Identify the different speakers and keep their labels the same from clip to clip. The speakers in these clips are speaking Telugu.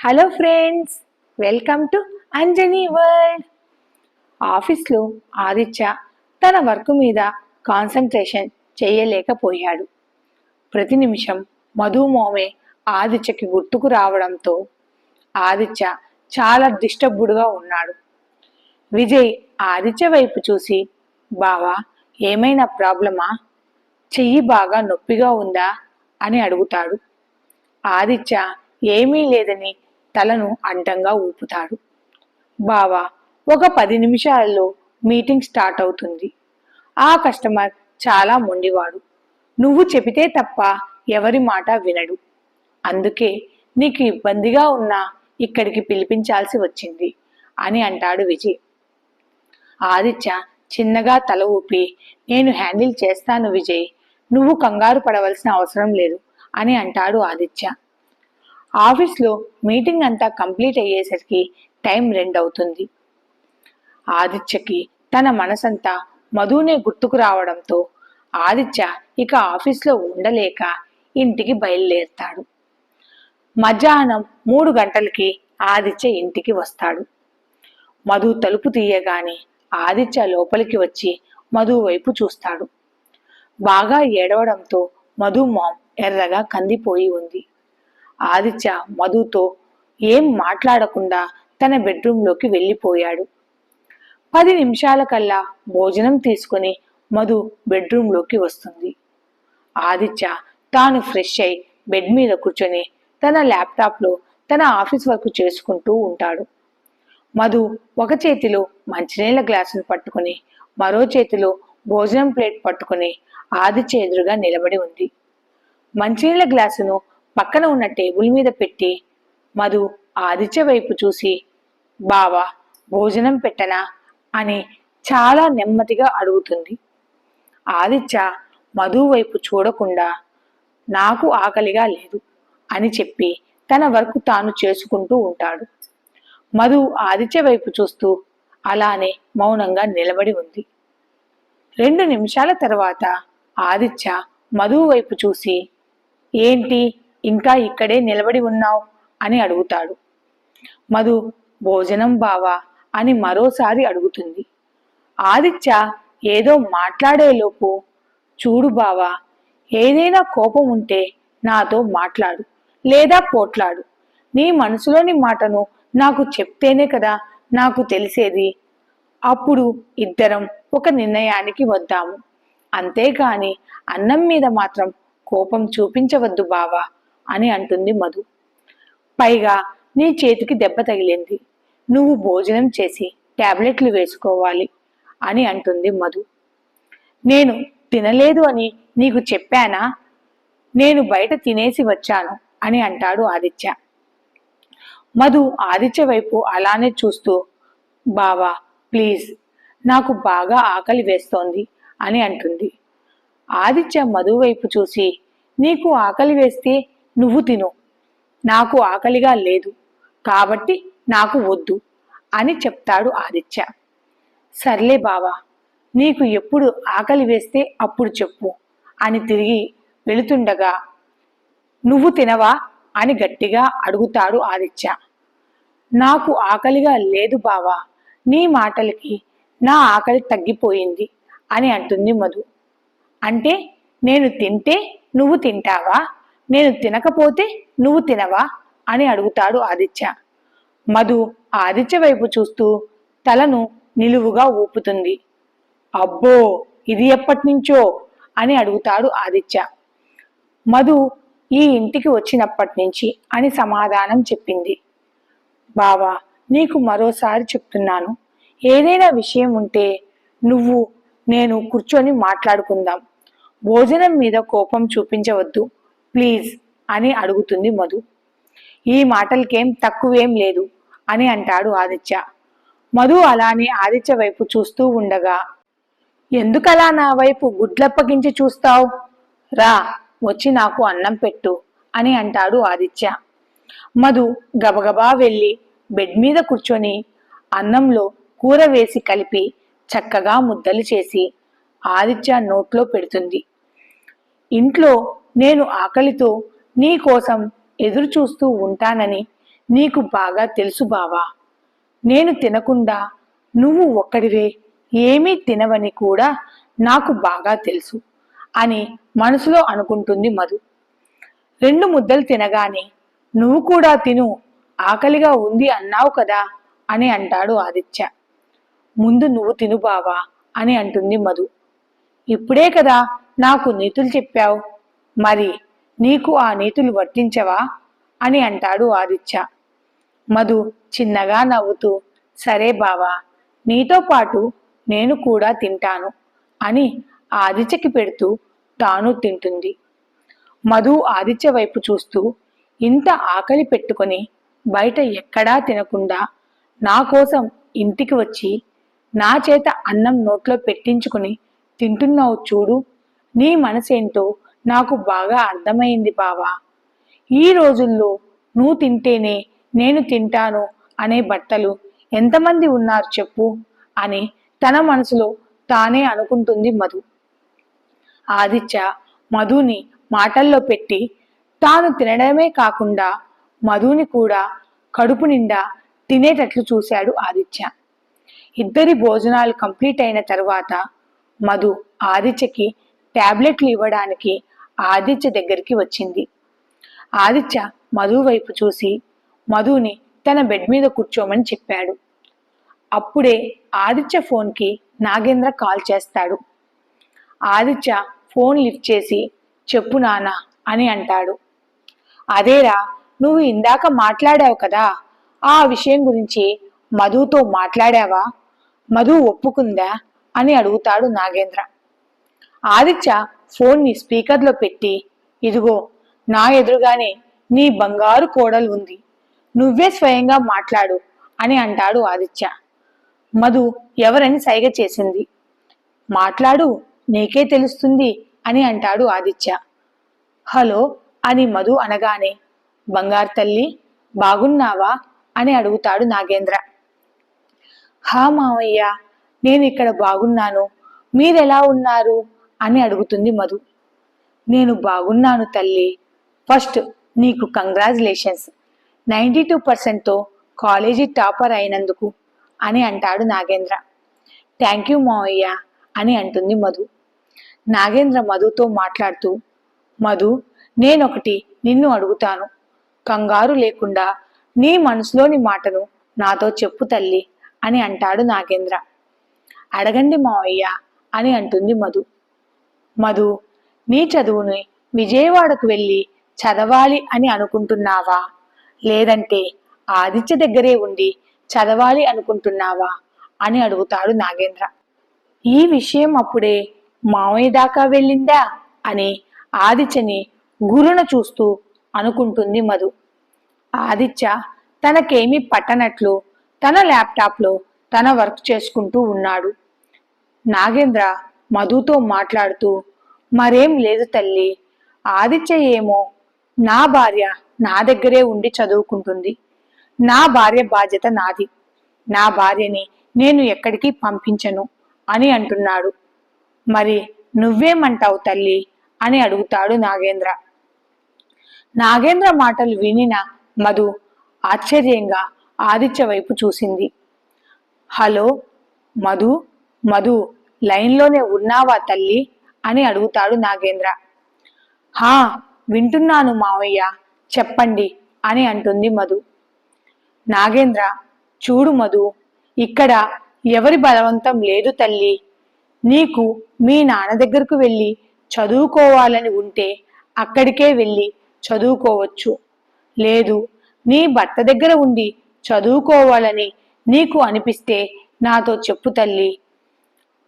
Speaker 1: Hello friends welcome to Anjani world ఆఫీస్లో ఆదిత్య తన వర్క్ మీద కాన్సన్ట్రేషన్ చేయలేకపోయాడు. ప్రతి నిమిషం మధుమోమే ఆదిత్యకి గుర్తుకు రావడంతో ఆదిత్య చాలా డిస్టర్బ్డ్గా ఉన్నాడు. విజయ్ ఆదిత్య వైపు చూసి బావా ఏమైనా ప్రాబ్లమా చెయ్యి బాగా నొప్పిగా ఉందా? అని అడుగుతాడు. ఆదిత్య ఏమీ లేదని తలను అడ్డంగా ఊపుతాడు. బావా ఒక పది నిమిషాల్లో మీటింగ్ స్టార్ట్ అవుతుంది. ఆ కస్టమర్ చాలా మొండివాడు. నువ్వు చెబితే తప్ప ఎవరి మాట వినడు. అందుకే నీకు ఇబ్బందిగా ఉన్నా ఇక్కడికి పిలిపించాల్సి వచ్చింది అని అంటాడు విజయ్. ఆదిత్య చిన్నగా తల ఊపి నేను హ్యాండిల్ చేస్తాను విజయ్ నువ్వు కంగారు పడవలసిన అవసరం లేదు అని అంటాడు ఆదిత్య. ఆఫీస్లో మీటింగ్ అంతా కంప్లీట్ అయ్యేసరికి టైం రెండు అవుతుంది ఆదిత్యకి తన మనసంతా మధునే గుర్తుకు రావడంతో ఆదిత్య ఇక ఆఫీస్లో ఉండలేక ఇంటికి బయలుదేరుతాడు. మధ్యాహ్నం మూడు గంటలకి ఆదిత్య ఇంటికి వస్తాడు. మధు తలుపు తీయగానే ఆదిత్య లోపలికి వచ్చి మధు వైపు చూస్తాడు. బాగా ఏడవడంతో మధు మాం ఎర్రగా కందిపోయి ఉంది. ఆదిత్య మధుతో ఏం మాట్లాడకుండా తన బెడ్రూంలోకి వెళ్ళిపోయాడు. పది నిమిషాల కల్లా భోజనం తీసుకుని మధు బెడ్రూంలోకి వస్తుంది. ఆదిత్య తాను ఫ్రెష్ అయి బెడ్ మీద కూర్చొని తన ల్యాప్టాప్లో తన ఆఫీస్ వర్క్ చేసుకుంటూ ఉంటాడు. మధు ఒక చేతిలో మంచినీళ్ళ గ్లాసును పట్టుకుని మరో చేతిలో భోజనం ప్లేట్ పట్టుకుని ఆదిత్య ఎదురుగా నిలబడి ఉంది. మంచినీళ్ళ గ్లాసును పక్కన ఉన్న టేబుల్ మీద పెట్టి మధు ఆదిత్య వైపు చూసి బావా భోజనం పెట్టనా? అని చాలా నెమ్మదిగా అడుగుతుంది. ఆదిత్య మధు వైపు చూడకుండా నాకు ఆకలిగా లేదు అని చెప్పి తన వర్క్ తాను చేసుకుంటూ ఉంటాడు. మధు ఆదిత్య వైపు చూస్తూ అలానే మౌనంగా నిలబడి ఉంది. రెండు నిమిషాల తర్వాత ఆదిత్య మధు వైపు చూసి ఏంటి? ఇంకా ఇక్కడే నిలబడి ఉన్నావు? అని అడుగుతాడు. మధు భోజనం బావా? అని మరోసారి అడుగుతుంది. ఆదిత్య ఏదో మాట్లాడేలోపు చూడు బావా ఏదైనా కోపం ఉంటే నాతో మాట్లాడు లేదా పోట్లాడు. నీ మనసులోని మాటను నాకు చెప్తేనే కదా నాకు తెలిసేది? అప్పుడు ఇద్దరం ఒక నిర్ణయానికి వద్దాము. అంతేకాని అన్నం మీద మాత్రం కోపం చూపించవద్దు బావా. అని అంటుంది మధు. పైగా నీ చేతికి దెబ్బ తగిలింది. నువ్వు భోజనం చేసి టాబ్లెట్లు వేసుకోవాలి అని అంటుంది మధు. నేను తినలేదు అని నీకు చెప్పానా? నేను బయట తినేసి వచ్చాను అని అంటాడు ఆదిత్య. మధు ఆదిత్య వైపు అలానే చూస్తూ బావా ప్లీజ్ నాకు బాగా ఆకలి వేస్తోంది అని అంటుంది. ఆదిత్య మధు వైపు చూసి నీకు ఆకలి వేస్తే నువ్వు తిను. నాకు ఆకలిగా లేదు కాబట్టి నాకు వద్దు అని చెప్తాడు ఆదిత్య. సర్లే బావా నీకు ఎప్పుడు ఆకలి వేస్తే అప్పుడు చెప్పు అని తిరిగి వెళుతుండగా నువ్వు తినవా అని గట్టిగా అడుగుతాడు ఆదిత్య. నాకు ఆకలిగా లేదు బావా నీ మాటలకి నా ఆకలి తగ్గిపోయింది అని అంటుంది మధు. అంటే నేను తింటే నువ్వు తింటావా? నేను తినకపోతే నువ్వు తినవా? అని అడుగుతాడు ఆదిత్య. మధు ఆదిత్య వైపు చూస్తూ తలను నిలువుగా ఊపుతుంది. అబ్బో ఇది ఎప్పటినుంచో అని అడుగుతాడు ఆదిత్య. మధు ఈ ఇంటికి వచ్చినప్పటి నుంచి అని సమాధానం చెప్పింది. బావా నీకు మరోసారి చెప్తున్నాను. ఏదైనా విషయం ఉంటే నువ్వు నేను కూర్చొని మాట్లాడుకుందాం. భోజనం మీద కోపం చూపించవద్దు. ప్లీజ్ అని అడుగుతుంది మధు. ఈ మాటలకేం తక్కువేం లేదు అని అంటాడు ఆదిత్య. మధు అలానే ఆదిత్య వైపు చూస్తూ ఉండగా ఎందుకలా నా వైపు గుడ్లప్పగించి చూస్తావు? రా వచ్చి నాకు అన్నం పెట్టు అని అంటాడు ఆదిత్య. మధు గబగబా వెళ్ళి బెడ్ మీద కూర్చొని అన్నంలో కూర వేసి కలిపి చక్కగా ముద్దలు చేసి ఆదిత్య నోట్లో పెడుతుంది. ఇంట్లో నేను ఆకలితో నీ కోసం ఎదురు చూస్తూ ఉంటానని నీకు బాగా తెలుసు బావా. నేను తినకుండా నువ్వు ఒక్కడివే ఏమీ తినవని కూడా నాకు బాగా తెలుసు అని మనసులో అనుకుంటుంది మధు. రెండు ముద్దలు తినగానే నువ్వు కూడా తిను ఆకలిగా ఉంది అన్నావు కదా అని అంటాడు ఆదిత్య. ముందు నువ్వు తిను బావా అని అంటుంది మధు. ఇప్పుడే కదా నాకు నీతులు చెప్పావు. మరి నీకు ఆ నీతులు వర్తించవా? అని అంటాడు ఆదిత్య. మధు చిన్నగా నవ్వుతూ సరే బావా నీతో పాటు నేను కూడా తింటాను అని ఆదిత్యకి పెడుతూ తాను తింటుంది. మధు ఆదిత్య వైపు చూస్తూ ఇంత ఆకలి పెట్టుకొని బయట ఎక్కడా తినకుండా నా కోసం ఇంటికి వచ్చి నా చేత అన్నం నోట్లో పెట్టించుకుని తింటున్నావు చూడు నీ మనసేంటో నాకు బాగా అర్థమైంది బావా. ఈ రోజుల్లో నువ్వు తింటేనే నేను తింటాను అనే భర్తలు ఎంతమంది ఉన్నారు చెప్పు అని తన మనసులో తానే అనుకుంటుంది మధు. ఆదిత్య మధుని మాటల్లో పెట్టి తాను తినడమే కాకుండా మధుని కూడా కడుపు నిండా తినేటట్లు చూశాడు ఆదిత్య. ఇద్దరి భోజనాలు కంప్లీట్ అయిన తర్వాత మధు ఆదిత్యకి ట్యాబ్లెట్లు ఇవ్వడానికి ఆదిత్య దగ్గరికి వచ్చింది. ఆదిత్య మధు వైపు చూసి మధుని తన బెడ్ మీద కూర్చోమని చెప్పాడు. అప్పుడే ఆదిత్య ఫోన్కి నాగేంద్ర కాల్ చేస్తాడు. ఆదిత్య ఫోన్ లిఫ్ట్ చేసి చెప్పు నానా అని అంటాడు. అదేరా నువ్వు ఇందాక మాట్లాడావు కదా ఆ విషయం గురించి మధుతో మాట్లాడావా? మధు ఒప్పుకుందా అని అడుగుతాడు నాగేంద్ర. ఆదిత్య ఫోన్ని స్పీకర్లో పెట్టి ఇదిగో నా ఎదురుగానే నీ బంగారు కోడలు ఉంది. నువ్వే స్వయంగా మాట్లాడు అని అంటాడు ఆదిత్య. మధు ఎవరని సైగ చేసింది? మాట్లాడు నీకే తెలుస్తుంది అని అంటాడు ఆదిత్య. హలో అని మధు అనగానే బంగారు తల్లి బాగున్నావా? అని అడుగుతాడు నాగేంద్ర. హా మావయ్య నేను ఇక్కడ బాగున్నాను. మీరెలా ఉన్నారు? అని అడుగుతుంది మధు. నేను బాగున్నాను తల్లి. ఫస్ట్ నీకు కంగ్రాచులేషన్స్. నైంటీ టూ పర్సెంట్తో కాలేజీ టాపర్ అయినందుకు అని అంటాడు నాగేంద్ర. థ్యాంక్ యూ మావయ్య అని అంటుంది మధు. నాగేంద్ర మధుతో మాట్లాడుతూ మధు నేనొకటి నిన్ను అడుగుతాను. కంగారు లేకుండా నీ మనసులోని మాటను నాతో చెప్పు తల్లి అని అంటాడు నాగేంద్ర. అడగండి మావయ్య అని అంటుంది మధు. మధు నీ చదువుని విజయవాడకు వెళ్ళి చదవాలి అని అనుకుంటున్నావా? లేదంటే ఆదిత్య దగ్గరే ఉండి చదవాలి అనుకుంటున్నావా? అని అడుగుతాడు నాగేంద్ర. ఈ విషయం అప్పుడే మామయ్య దాకా వెళ్ళిందా? అని ఆదిత్యని గురున చూస్తూ అనుకుంటుంది మధు. ఆదిత్య తనకేమీ పట్టనట్లు తన ల్యాప్టాప్లో తన వర్క్ చేసుకుంటూ ఉన్నాడు. నాగేంద్ర మధుతో మాట్లాడుతూ మరేం లేదు తల్లి. ఆదిత్య ఏమో నా భార్య నా దగ్గరే ఉండి చదువుకుంటుంది. నా భార్య బాధ్యత నాది. నా భార్యని నేను ఎక్కడికి పంపించను అని అంటున్నాడు. మరి నువ్వేమంటావు తల్లి అని అడుగుతాడు నాగేంద్ర. నాగేంద్ర మాటలు వినిన మధు ఆశ్చర్యంగా ఆదిత్య వైపు చూసింది. హలో మధు మధు లైన్లోనే ఉన్నావా తల్లి? అని అడుగుతాడు నాగేంద్ర. హా వింటున్నాను మావయ్య చెప్పండి అని అంటుంది మధు. నాగేంద్ర చూడు మధు ఇక్కడ ఎవరి బలవంతం లేదు తల్లి. నీకు మీ నాన్న దగ్గరకు వెళ్ళి చదువుకోవాలని ఉంటే అక్కడికే వెళ్ళి చదువుకోవచ్చు. లేదు నీ భర్త దగ్గర ఉండి చదువుకోవాలని నీకు అనిపిస్తే నాతో చెప్పు తల్లి.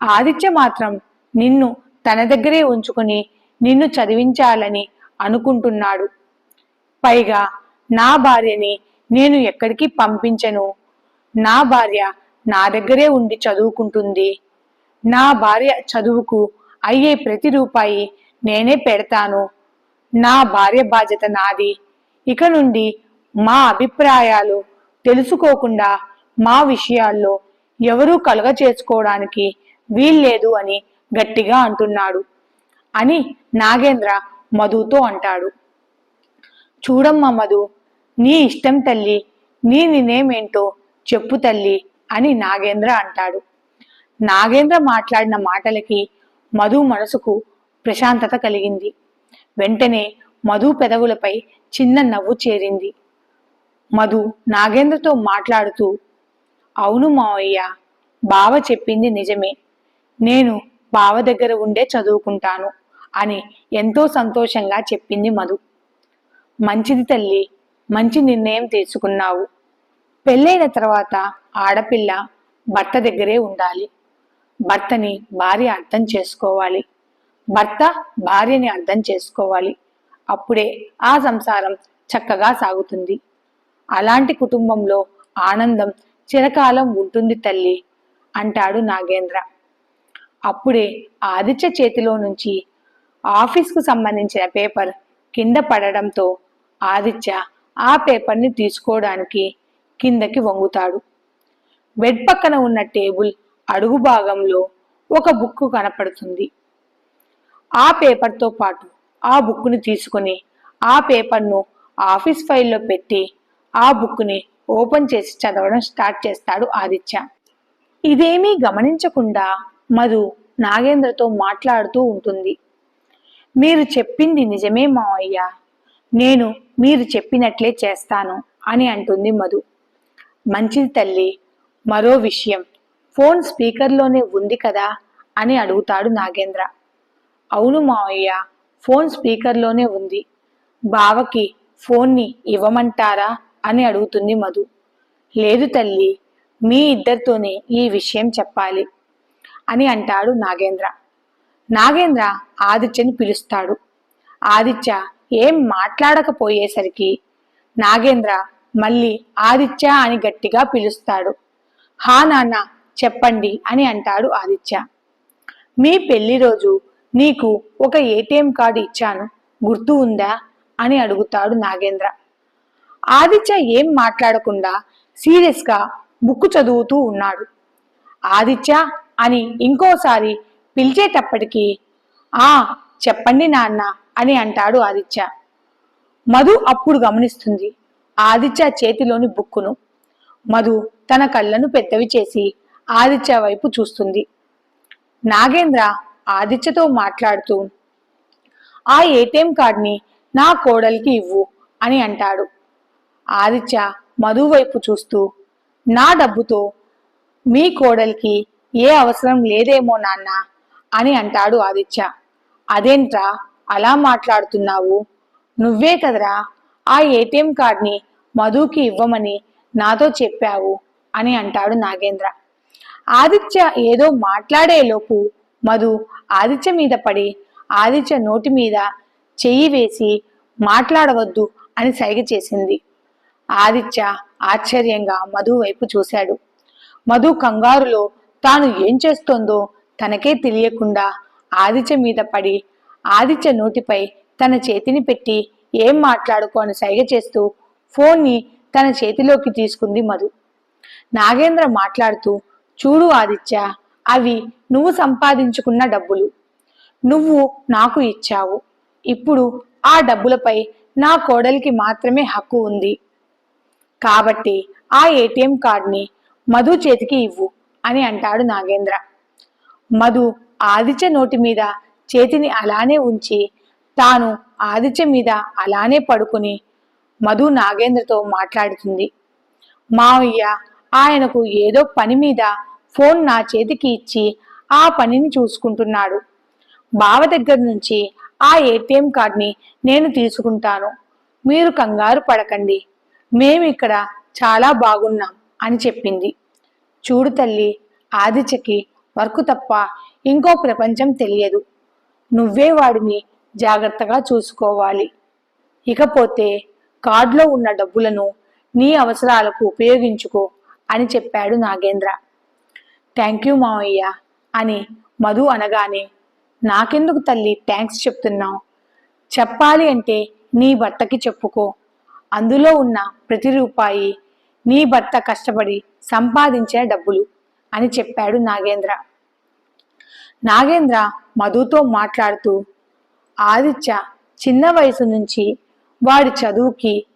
Speaker 1: ఆదిత్య మాత్రం నిన్ను తన దగ్గరే ఉంచుకుని నిన్ను చదివించాలని అనుకుంటున్నాడు. పైగా నా భార్యని నేను ఎక్కడికి పంపించను? నా భార్య నా దగ్గరే ఉండి చదువుకుంటుంది. నా భార్య చదువుకు అయ్యే ప్రతి రూపాయి నేనే పెడతాను. నా భార్య బాధ్యత నాది. ఇక నుండి మా అభిప్రాయాలు తెలుసుకోకుండా మా విషయాల్లో ఎవరూ కలుగ చేసుకోవడానికి వీల్లేదు అని గట్టిగా అంటున్నాడు. అని నాగేంద్ర మధుతో అంటాడు. చూడమ్మా మధు నీ ఇష్టం తల్లి నీ నేనేమేంటో చెప్పు తల్లి అని నాగేంద్ర అంటాడు. నాగేంద్ర మాట్లాడిన మాటలకి మధు మనసుకు ప్రశాంతత కలిగింది. వెంటనే మధు పెదవులపై చిన్న నవ్వు చేరింది. మధు నాగేంద్రతో మాట్లాడుతూ అవును మావయ్య బావ చెప్పింది నిజమే. నేను బావ దగ్గర ఉండే చదువుకుంటాను అని ఎంతో సంతోషంగా చెప్పింది మధు. మంచిది తల్లి మంచి నిర్ణయం తీసుకున్నావు. పెళ్ళైన తర్వాత ఆడపిల్ల భర్త దగ్గరే ఉండాలి. భర్తని భార్య అర్థం చేసుకోవాలి. భర్త భార్యని అర్థం చేసుకోవాలి. అప్పుడే ఆ సంసారం చక్కగా సాగుతుంది. అలాంటి కుటుంబంలో ఆనందం చిరకాలం ఉంటుంది తల్లి అంటాడు నాగేంద్ర. అప్పుడే ఆదిత్య చేతిలో నుంచి ఆఫీస్కు సంబంధించిన పేపర్ కింద పడడంతో ఆదిత్య ఆ పేపర్ని తీసుకోవడానికి కిందకి వంగుతాడు. బెడ్ పక్కన ఉన్న టేబుల్ అడుగు భాగంలో ఒక బుక్ కనపడుతుంది. ఆ పేపర్తో పాటు ఆ బుక్ని తీసుకుని ఆ పేపర్ను ఆఫీస్ ఫైల్లో పెట్టి ఆ బుక్ని ఓపెన్ చేసి చదవడం స్టార్ట్ చేస్తాడు ఆదిత్య. ఇదేమీ గమనించకుండా మధు నాగేంద్రతో మాట్లాడుతూ ఉంటుంది. మీరు చెప్పింది నిజమే మావయ్య. నేను మీరు చెప్పినట్లే చేస్తాను అని అంటుంది మధు. మంచిది తల్లి మరో విషయం. ఫోన్ స్పీకర్లోనే ఉంది కదా అని అడుగుతాడు నాగేంద్ర. అవును మావయ్య ఫోన్ స్పీకర్లోనే ఉంది. బావకి ఫోన్ని ఇవ్వమంటారా అని అడుగుతుంది మధు. లేదు తల్లి మీ ఇద్దరితోనే ఈ విషయం చెప్పాలి. అని అంటాడు నాగేంద్ర. నాగేంద్ర ఆదిత్యని పిలుస్తాడు. ఆదిత్య ఏం మాట్లాడకపోయేసరికి నాగేంద్ర మళ్ళీ ఆదిత్య అని గట్టిగా పిలుస్తాడు. హా నాన్న చెప్పండి అని అంటాడు ఆదిత్య. మీ పెళ్ళి రోజు నీకు ఒక ఏటీఎం కార్డు ఇచ్చాను. గుర్తు ఉందా? అని అడుగుతాడు నాగేంద్ర. ఆదిత్య ఏం మాట్లాడకుండా సీరియస్గా బుక్ చదువుతూ ఉన్నాడు. ఆదిత్య అని ఇంకోసారి పిలిచేటప్పటికీ ఆ చెప్పండి నాన్న అని అంటాడు ఆదిత్య. మధు అప్పుడు గమనిస్తుంది ఆదిత్య చేతిలోని బుక్కును. మధు తన కళ్ళను పెద్దవి చేసి ఆదిత్య వైపు చూస్తుంది. నాగేంద్ర ఆదిత్యతో మాట్లాడుతూ ఆ ఏటీఎం కార్డ్ని నా కోడలికి ఇవ్వు అని అంటాడు. ఆదిత్య మధు వైపు చూస్తూ నా డబ్బుతో మీ కోడలికి ఏ అవసరం లేదేమో నాన్న అని అంటాడు ఆదిత్య. అదేంట్రా అలా మాట్లాడుతున్నావు? నువ్వే కదరా ఆ ఏటీఎం కార్డ్ని మధుకి ఇవ్వమని నాతో చెప్పావు అని అంటాడు నాగేంద్ర. ఆదిత్య ఏదో మాట్లాడేలోపు మధు ఆదిత్య మీద పడి ఆదిత్య నోటి మీద చెయ్యి వేసి మాట్లాడవద్దు అని సైగ చేసింది. ఆదిత్య ఆశ్చర్యంగా మధు వైపు చూశాడు. మధు కంగారులో తాను ఏం చేస్తోందో తనకే తెలియకుండా ఆదిత్య మీద పడి ఆదిత్య నోటిపై తన చేతిని పెట్టి ఏం మాట్లాడుకో అని సైగ చేస్తూ ఫోన్ని తన చేతిలోకి తీసుకుంది మధు. నాగేంద్ర మాట్లాడుతూ చూడు ఆదిత్య అవి నువ్వు సంపాదించుకున్న డబ్బులు. నువ్వు నాకు ఇచ్చావు. ఇప్పుడు ఆ డబ్బులపై నా కోడలికి మాత్రమే హక్కు ఉంది. కాబట్టి ఆ ఏటీఎం కార్డ్ని మధు చేతికి ఇవ్వు. అని అంటాడు నాగేంద్ర. మధు ఆదిత్య నోటి మీద చేతిని అలానే ఉంచి తాను ఆదిత్య మీద అలానే పడుకుని మధు నాగేంద్రతో మాట్లాడుతుంది. మావయ్య ఆయనకు ఏదో పని మీద ఫోన్ నా చేతికి ఇచ్చి ఆ పనిని చూసుకుంటున్నాడు. బావ దగ్గర నుంచి ఆ ఏటీఎం కార్డ్ని నేను తీసుకుంటాను. మీరు కంగారు పడకండి. మేము ఇక్కడ చాలా బాగున్నాం అని చెప్పింది. చూడు తల్లి ఆదిత్యకి వర్కు తప్ప ఇంకో ప్రపంచం తెలియదు. నువ్వే వాడిని జాగ్రత్తగా చూసుకోవాలి. ఇకపోతే కార్డులో ఉన్న డబ్బులను నీ అవసరాలకు ఉపయోగించుకో అని చెప్పాడు నాగేంద్ర. థ్యాంక్ యూ మావయ్య అని మధు అనగానే నాకెందుకు తల్లి థ్యాంక్స్ చెప్తున్నావు? చెప్పాలి అంటే నీ భర్తకి చెప్పుకో. అందులో ఉన్న ప్రతి రూపాయి నీ భర్త కష్టపడి సంపాదించిన డబ్బులు అని చెప్పాడు నాగేంద్ర. నాగేంద్ర మధుతో మాట్లాడుతూ ఆదిత్య చిన్న వయసు నుంచి వాడి చదువుకి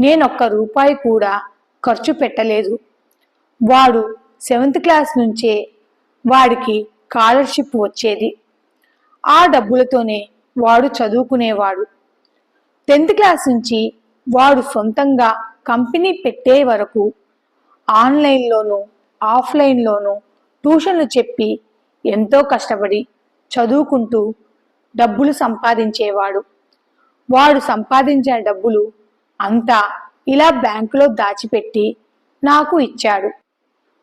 Speaker 1: నేనొక్క రూపాయి కూడా ఖర్చు పెట్టలేదు. వాడు సెవెంత్ క్లాస్ నుంచే వాడికి స్కాలర్షిప్ వచ్చేది. ఆ డబ్బులతోనే వాడు చదువుకునేవాడు. టెన్త్ క్లాస్ నుంచి వాడు సొంతంగా కంపెనీ పెట్టే వరకు ఆన్లైన్లోనూ ఆఫ్లైన్లోనూ ట్యూషన్లు చెప్పి ఎంతో కష్టపడి చదువుకుంటూ డబ్బులు సంపాదించేవాడు. వాడు సంపాదించిన డబ్బులు అంతా ఇలా బ్యాంకులో దాచిపెట్టి నాకు ఇచ్చాడు.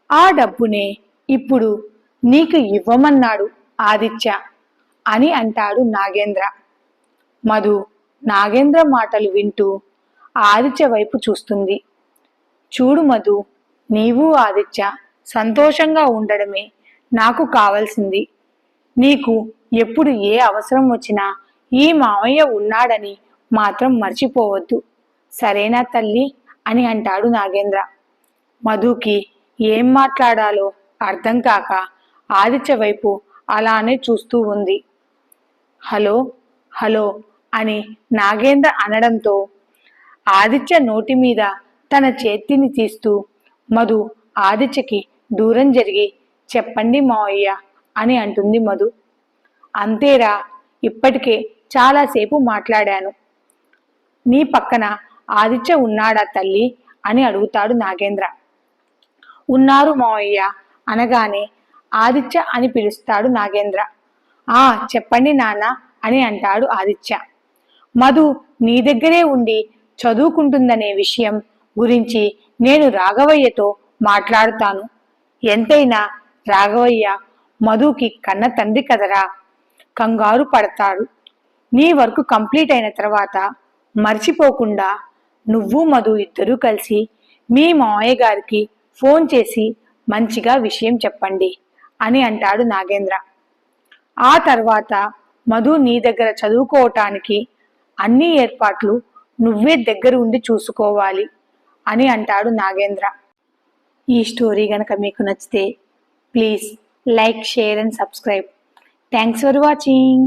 Speaker 1: ఆ డబ్బునే ఇప్పుడు నీకు ఇవ్వమన్నాడు ఆదిత్య అని అంటాడు నాగేంద్ర. మధు నాగేంద్ర మాటలు వింటూ ఆదిత్య వైపు చూస్తుంది. చూడు మధు నీవు ఆదిత్య సంతోషంగా ఉండడమే నాకు కావాల్సింది. నీకు ఎప్పుడు ఏ అవసరం వచ్చినా ఈ మామయ్య ఉన్నాడని మాత్రం మర్చిపోవద్దు. సరేనా తల్లి అని అంటాడు నాగేంద్ర. మధుకి ఏం మాట్లాడాలో అర్థం కాక ఆదిత్య వైపు అలానే చూస్తూ ఉంది. హలో హలో అని నాగేంద్ర అనడంతో ఆదిత్య నోటి మీద తన చేతిని తీస్తూ మధు ఆదిత్యకి దూరం జరిగి చెప్పండి మావయ్య అని అంటుంది మధు. అంతేరా ఇప్పటికే చాలాసేపు మాట్లాడాను. నీ పక్కన ఆదిత్య ఉన్నాడా తల్లి? అని అడుగుతాడు నాగేంద్ర. ఉన్నారు మావయ్య అనగానే ఆదిత్య అని పిలుస్తాడు నాగేంద్ర. ఆ చెప్పండి నాన్న అని అంటాడు ఆదిత్య. మధు నీ దగ్గరే ఉండి చదువుకుంటుందనే విషయం గురించి నేను రాఘవయ్యతో మాట్లాడుతాను. ఎంతైనా రాఘవయ్య మధుకి కన్న తండ్రి కదరా? కంగారు పడతాడు. నీ వర్క్ కంప్లీట్ అయిన తర్వాత మర్చిపోకుండా నువ్వు మధు ఇద్దరూ కలిసి మీ మావయ్య గారికి ఫోన్ చేసి మంచిగా విషయం చెప్పండి అని అంటాడు నాగేంద్ర. ఆ తర్వాత మధు నీ దగ్గర చదువుకోవటానికి అన్ని ఏర్పాట్లు నువ్వే దగ్గర ఉండి చూసుకోవాలి అని అంటాడు నాగేంద్ర. ఈ స్టోరీ గనక మీకు నచ్చితే please like share and subscribe. Thanks for watching.